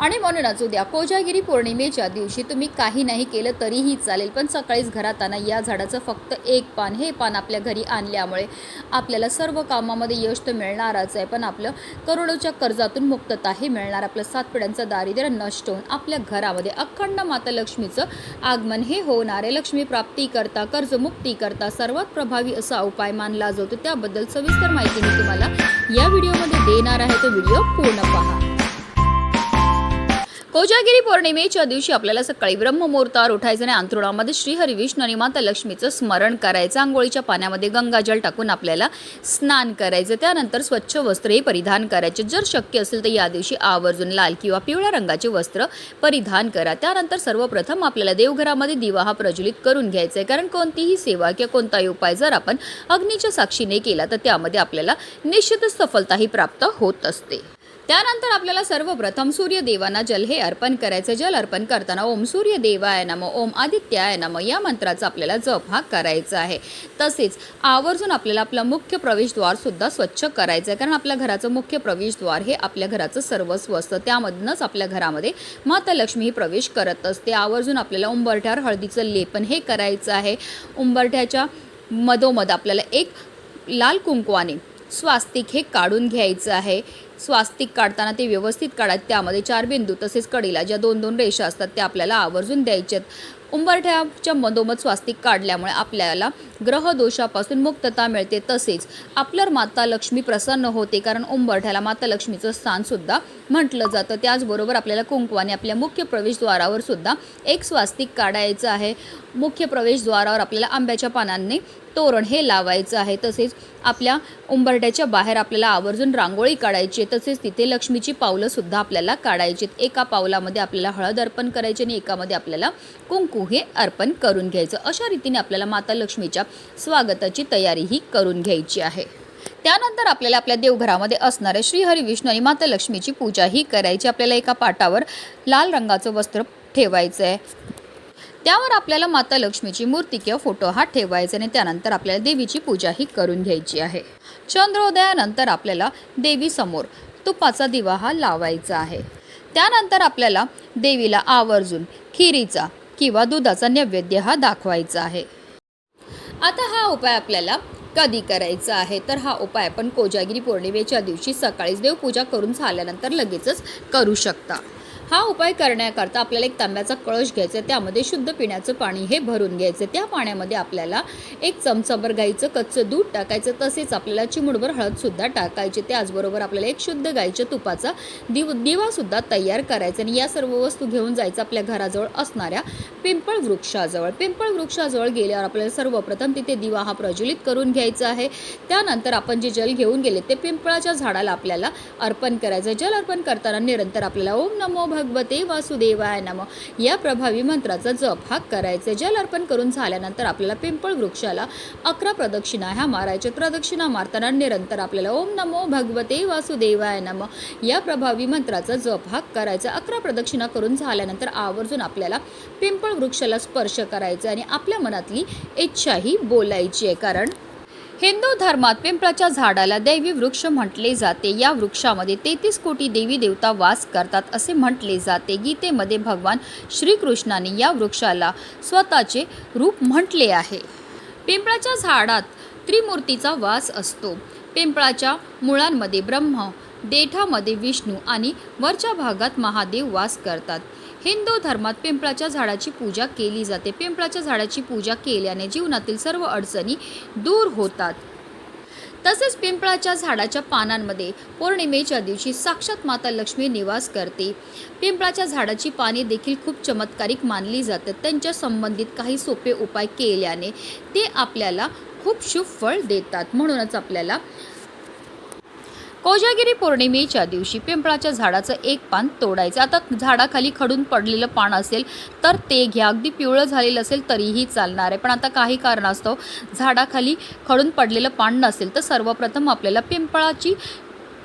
आणि म्हणूनच उद्या कोजागिरी पौर्णिमेच्या दिवशी तुम्ही काही नाही केलं तरीही चालेल. पण सकाळीच घरात आणा या झाडाचं फक्त एक पान हे पान आपल्या घरी आणल्यामुळे आपल्याला सर्व कामामध्ये यश तर मिळणारच आहे. पण आपलं करोडोच्या कर्जातून मुक्तताही मिळणार. आपलं सात पिढ्यांचं दारिद्र्य नष्ट होऊन आपल्या घरामध्ये अखंड माता लक्ष्मीचं आगमन हे होणार आहे. लक्ष्मी प्राप्ती करता कर्जमुक्ती करता सर्वात प्रभावी असा उपाय मानला जातो. त्याबद्दल सविस्तर माहिती मी तुम्हाला या व्हिडिओमध्ये देणार आहे. तो व्हिडिओ पूर्ण पहा. कोजागिरी पौर्णिमेच्या दिवशी आपल्याला सकाळी ब्रह्ममुहूर्तावर उठायचं आणि अंथरुणामध्ये श्रीहरी विष्णू आणि माता लक्ष्मीचं स्मरण करायचं. आंघोळीच्या पाण्यामध्ये गंगाजल टाकून आपल्याला स्नान करायचं. त्यानंतर स्वच्छ वस्त्रही परिधान करायचे. जर शक्य असेल तर या दिवशी आवर्जून लाल किंवा पिवळ्या रंगाचे वस्त्र परिधान करा. त्यानंतर सर्वप्रथम आपल्याला देवघरामध्ये दिवा हा प्रज्वलित करून घ्यायचा आहे. कारण कोणतीही सेवा किंवा कोणताही उपाय जर आपण अग्नीच्या साक्षीने केला तर त्यामध्ये आपल्याला निश्चितच सफलताही प्राप्त होत असते. त्यानंतर आपल्याला सर्वप्रथम सूर्यदेवांना जल हे अर्पण करायचं. जल अर्पण करताना ओम सूर्यदेवाय नम ओम आदित्याय नम या मंत्राचा आपल्याला जप हा करायचा आहे. तसेच आवर्जून आपल्याला आपलं मुख्य प्रवेशद्वार सुद्धा स्वच्छ करायचं आहे कारण आपल्या घराचं मुख्य प्रवेशद्वार हे आपल्या घराचं सर्वस्व असतं. त्यामधूनच आपल्या घरामध्ये माता लक्ष्मी ही प्रवेश करत असते. आवर्जून आपल्याला उंबरठ्यावर हळदीचं लेपन हे करायचं आहे. उंबरठ्याच्या मधोमध आपल्याला एक लाल कुंकवाने स्वास्तिक हे काढून घ्यायचं आहे. स्वास्तिक काढताना ते व्यवस्थित काढायत त्यामध्ये चार बिंदू तसेच कडीला ज्या दोन दोन रेषा असतात त्या आपल्याला आवर्जून द्यायच्यात उंबरठ्याच्या मधोमध स्वास्तिक काढल्यामुळे आपल्याला ग्रहदोषापासून मुक्तता मिळते. तसेच आपल्यावर माता लक्ष्मी प्रसन्न होते कारण उंबरठ्याला माता लक्ष्मीचं स्थानसुद्धा म्हटलं जातं. त्याचबरोबर आपल्याला कुंकवाने आपल्या मुख्य प्रवेशद्वारावर सुद्धा एक स्वास्तिक काढायचं आहे. मुख्य प्रवेशद्वारावर आपल्याला आंब्याच्या पानांनी तोरण हे लावायचं आहे. तसेच आपल्या उंबरट्याच्या बाहेर आपल्याला आवर्जून रांगोळी काढायची आहे. तसेच तिथे लक्ष्मीची पावलंसुद्धा आपल्याला काढायची एका पावलामध्ये आपल्याला हळद अर्पण करायची आणि एकामध्ये आपल्याला कुंकू हे अर्पण करून घ्यायचं. अशा रीतीने आपल्याला माता लक्ष्मीच्या स्वागताची तयारीही करून घ्यायची आहे. त्यानंतर आपल्याला आपल्या देवघरामध्ये असणाऱ्या श्रीहरी विष्णू आणि माता लक्ष्मीची पूजाही करायची. आपल्याला एका पाटावर लाल रंगाचं वस्त्र ठेवायचं आहे त्यावर आपल्याला माता लक्ष्मीची मूर्ती किंवा फोटो हा ठेवायचा आणि त्यानंतर आपल्याला देवीची पूजाही करून घ्यायची आहे. चंद्रोदयानंतर आपल्याला देवीसमोर तुपाचा दिवा हा लावायचा आहे. त्यानंतर आपल्याला देवीला आवर्जून खिरीचा किंवा दुधाचा नैवेद्य हा दाखवायचा आहे. आता हा उपाय आपल्याला कधी करायचा आहे? तर हा उपाय आपण कोजागिरी पौर्णिमेच्या दिवशी सकाळीच देवपूजा करून झाल्यानंतर लगेचच करू शकता. हा उपाय करण्याकरता आपल्याला एक तांब्याचा कळश घ्यायचा आहे. त्यामध्ये शुद्ध पिण्याचं पाणी हे भरून घ्यायचं त्या पाण्यामध्ये आपल्याला एक चमचाभर गाईचं कच्चं दूध टाकायचं. तसेच आपल्याला चिमुडभर हळदसुद्धा टाकायची. त्याचबरोबर आपल्याला एक शुद्ध गाईच्या तुपाचा दिव दिवासुद्धा तयार करायचा आणि या सर्व वस्तू घेऊन जायचं आपल्या घराजवळ असणाऱ्या पिंपळ वृक्षाजवळ. पिंपळ वृक्षाजवळ गेल्यावर आपल्याला सर्वप्रथम तिथे दिवा हा प्रज्वलित करून घ्यायचा आहे. त्यानंतर आपण जे जल घेऊन गेले ते पिंपळाच्या झाडाला आपल्याला अर्पण करायचं जल अर्पण करताना निरंतर आपल्याला ओम नमो भगवते वासुदेवाय नम. या प्रभावी मंत्राचा जप हा करायचा जल अर्पण करून झाल्यानंतर आपल्याला पिंपळ वृक्षाला अकरा प्रदक्षिणा ह्या मारायच्या प्रदक्षिणा मारताना निरंतर आपल्याला ओम नमो भगवते वासुदेवाय नम. या प्रभावी मंत्राचा जप हा करायचा अकरा प्रदक्षिणा करून झाल्यानंतर आवर्जून आपल्याला पिंपळ वृक्षाला स्पर्श करायचा आणि आपल्या मनातली इच्छाही बोलायची आहे. कारण हिंदू धर्मात पिंपळाच्या झाडाला दैवी वृक्ष म्हटले जाते. या वृक्षामध्ये तेहतीस कोटी देवी देवता वास करतात असे म्हटले जाते. गीतेमध्ये भगवान श्रीकृष्णाने या वृक्षाला स्वतःचे रूप म्हटले आहे. पिंपळाच्या झाडात त्रिमूर्तीचा वास असतो. पिंपळाच्या मुळांमध्ये ब्रह्म देठामध्ये विष्णू आणि वरच्या भागात महादेव वास करतात. हिंदू धर्मात पिंपळाच्या झाडाची पूजा केली जाते. पिंपळाच्या झाडाची पूजा केल्याने जीवनातील सर्व अडचणी दूर होतात. तसेच पिंपळाच्या झाडाच्या पानांमध्ये पौर्णिमेच्या दिवशी साक्षात माता लक्ष्मी निवास करते. पिंपळाच्या झाडाची पाने देखील खूप चमत्कारिक मानली जातात. त्यांच्या संबंधित काही सोपे उपाय केल्याने ते आपल्याला खूप शुभ फळ देतात. म्हणूनच आपल्याला कोजागिरी पौर्णिमेच्या दिवशी पिंपळाच्या झाडाचं एक पान तोडायचं. आता झाडाखाली खडून पडलेलं पान असेल तर ते घ्या. अगदी पिवळं झालेलं असेल तरीही चालणार आहे. पण आता काही कारणास्तव झाडाखाली खडून पडलेलं पान नसेल तर सर्वप्रथम आपल्याला पिंपळाची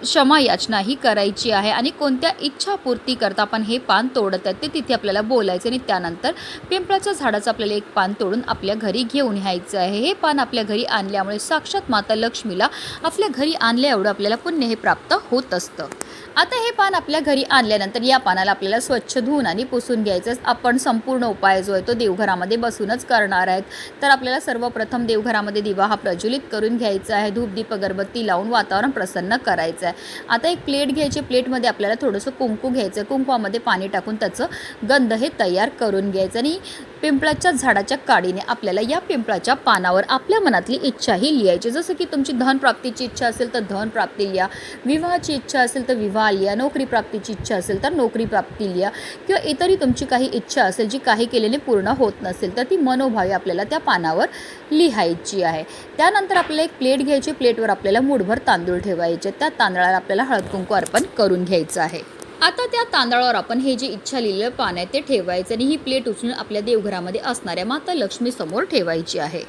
क्षमा याचना ही करायची आहे आणि कोणत्या इच्छापूर्ती करता आपण हे पान तोडत आहेत ते तिथे आपल्याला बोलायचं आणि त्यानंतर पिंपळाच्या झाडाचं आपल्याला एक पान तोडून आपल्या घरी घेऊन यायचं आहे. हे पान आपल्या घरी आणल्यामुळे साक्षात माता लक्ष्मीला आपल्या घरी आणल्या एवढं आपल्याला पुण्य हे प्राप्त होत असतं. आता हे पान आपल्या घरी आणल्यानंतर या पानाला आपल्याला स्वच्छ धुवून आणि पुसून घ्यायचं आपण संपूर्ण उपाय जो आहे तो देवघरामध्ये बसूनच करणार आहेत. तर आपल्याला सर्वप्रथम देवघरामध्ये दिवा हा प्रज्वलित करून घ्यायचा आहे. धूपदीप अगरबत्ती लावून वातावरण प्रसन्न करायचं आहे. आता एक प्लेट घ्यायची प्लेटमध्ये आपल्याला थोडंसं कुंकू घ्यायचं कुंकवामध्ये पाणी टाकून त्याचं गंध हे तयार करून घ्यायचं. आणि पिंपळाच्या झाडाच्या काडीने आपल्याला या पिंपळाच्या पानावर आपल्या मनातली इच्छाही लिहायची. जसं की तुमची धन प्राप्तीची इच्छा असेल तर धन प्राप्ती लिहा. विवाहाची इच्छा असेल तर विवाह लिहा. नोकरी प्राप्तीची इच्छा असेल तर नोकरी प्राप्ती लिहा. किंवा इतरही तुमची काही इच्छा असेल जी काही केलेली पूर्ण होत नसेल तर ती मनोभावी आपल्याला त्या पानावर लिहायची आहे. त्यानंतर आपल्याला एक प्लेट घ्यायची. प्लेटवर आपल्याला मूठभर तांदूळ ठेवायचे. त्या तांदळाला आपल्याला हळद कुंकू अर्पण करून घ्यायचं आहे. आता त्या तांदळावर आपण हे जे इच्छा लिहिलेलं पान आहे ते ठेवायचं आणि ही प्लेट उचलून आपल्या देवघरामध्ये असणाऱ्या माता लक्ष्मीसमोर ठेवायची आहे.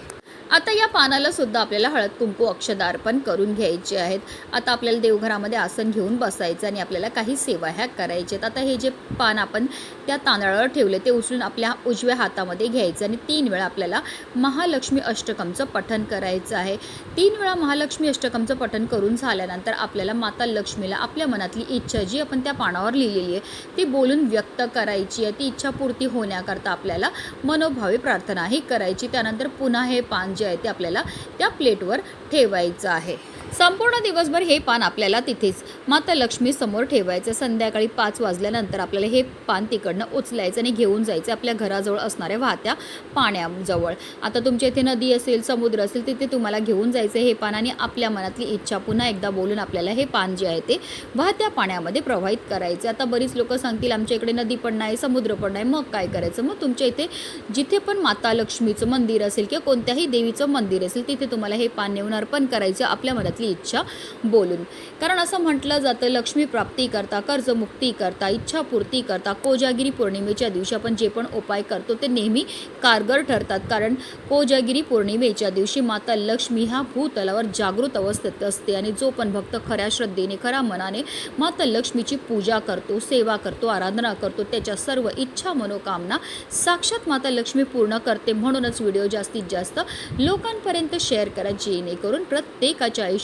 आता या पानाला सुद्धा आपल्याला हळद कुंकू अक्षदार्पण करून घ्यायचे आहेत. आता आपल्याला देवघरामध्ये आसन घेऊन बसायचं आणि आपल्याला काही सेवा ह्या करायच्या आहेत. आता हे जे पान आपण त्या तांदळावर ठेवले ते उचलून आपल्या उजव्या हातामध्ये घ्यायचं आणि तीन वेळा आपल्याला महालक्ष्मी अष्टकमचं पठण करायचं आहे. तीन वेळा महालक्ष्मी अष्टकमचं पठण करून झाल्यानंतर आपल्याला माता लक्ष्मीला आपल्या मनातली इच्छा जी आपण त्या पानावर लिहिलेली आहे ती बोलून व्यक्त करायची आहे. ती इच्छापूर्ती होण्याकरता आपल्याला मनोभावी प्रार्थनाही करायची. त्यानंतर पुन्हा हे पान जे आहे ते आपल्याला त्या प्लेटवर ठेवायचं आहे. संपूर्ण दिवसभर हे पान आपल्याला तिथेच. माता लक्ष्मी समोर ठेवायचं. संध्याकाळी पाच वाजल्यानंतर आपल्याला हे पान तिकडनं उचलायचं आणि घेऊन जायचं आपल्या घराजवळ असणाऱ्या वाहत्या पाण्याजवळ. आता तुमच्या इथे नदी असेल समुद्र असेल तिथे तुम्हाला घेऊन जायचं हे पान आणि आपल्या मनातली इच्छा पुन्हा एकदा बोलून आपल्याला हे पान जे आहे ते वाहत्या पाण्यामध्ये प्रवाहित करायचे. आता बरीच लोक सांगतील आमच्या इकडे नदी पण नाही समुद्र पण नाही मग काय करायचं? मग तुमच्या इथे जिथे पण माता लक्ष्मीचं मंदिर असेल किंवा कोणत्याही देवीचं मंदिर असेल तिथे तुम्हाला हे पान नेऊन अर्पण करायचं आपल्या मनात मनातली इच्छा बोलून. कारण असं म्हटलं जातं लक्ष्मी प्राप्ती करता कर्जमुक्ती करता इच्छापूर्ती करता कोजागिरी पौर्णिमेच्या दिवशी आपण जे पण उपाय करतो ते नेहमी कारगर ठरतात. कारण कोजागिरी पौर्णिमेच्या दिवशी माता लक्ष्मी ह्या भूतलावर जागृत अवस्थेत असते आणि जो पण भक्त खऱ्या श्रद्धेने खऱ्या मनाने माता लक्ष्मीची पूजा करतो सेवा करतो आराधना करतो त्याच्या सर्व इच्छा मनोकामना साक्षात माता लक्ष्मी पूर्ण करते. म्हणूनच व्हिडिओ जास्तीत जास्त लोकांपर्यंत शेअर करा जेणेकरून प्रत्येकाच्या